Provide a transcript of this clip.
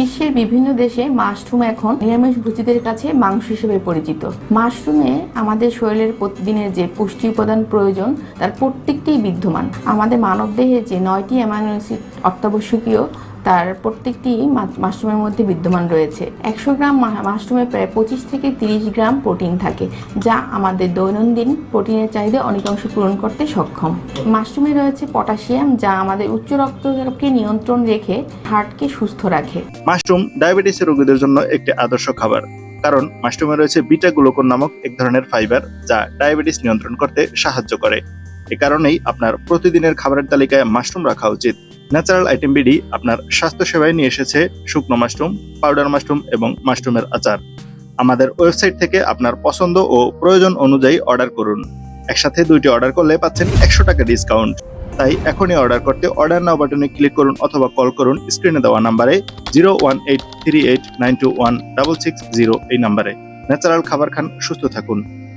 বিশ্বের বিভিন্ন দেশে মাশরুম এখন নিরামিষ ভোজীদের কাছে মাংস হিসেবে পরিচিত। মাশরুমে আমাদের শরীরের প্রতিদিনের যে পুষ্টি উপাদান প্রয়োজন, তার প্রত্যেকটি বিদ্যমান। আমাদের মানবদেহে যে নয়টি অ্যামাইনো অ্যাসিড অত্যাবশ্যকীয় তার প্রত্যেকটি মাশরুমের মধ্যে বিদ্যমান রয়েছে। একশো গ্রাম মাশরুমে প্রায় পঁচিশ থেকে তিরিশ গ্রাম প্রোটিন থাকে, যা আমাদের দৈনন্দিন প্রোটিনের চাহিদা অনেকাংশ পূরণ করতে সক্ষম। মাশরুমে রয়েছে পটাশিয়াম, যা আমাদের উচ্চ রক্তচাপকে নিয়ন্ত্রণ রেখে হার্টকে সুস্থ রাখে। মাশরুম ডায়াবেটিসের রোগীদের জন্য একটি আদর্শ খাবার, কারণ মাশরুমে রয়েছে বিটা গ্লুকোন নামক এক ধরনের ফাইবার, যা ডায়াবেটিস নিয়ন্ত্রণ করতে সাহায্য করে। এ কারণেই আপনার প্রতিদিনের খাবারের তালিকায় মাশরুম রাখা উচিত। ন্যাচারাল আইটেম বিডি আপনার স্বাস্থ্য সেবায় নিয়ে এসেছে শুকনো মাশরুম, পাউডার মাশরুম এবং মাশরুমের আচার। আমাদের ওয়েবসাইট থেকে আপনার পছন্দ ও প্রয়োজন অনুযায়ী অর্ডার করুন। একসাথে দুইটি অর্ডার করলে পাচ্ছেন একশো টাকা ডিসকাউন্ট। তাই এখনই অর্ডার করতে অর্ডার নাও বাটনে ক্লিক করুন অথবা কল করুন স্ক্রিনে দেওয়া নাম্বারে zero one eight three eight nine two one double six zero এই নাম্বারে। ন্যাচারাল খাবার খান, সুস্থ থাকুন।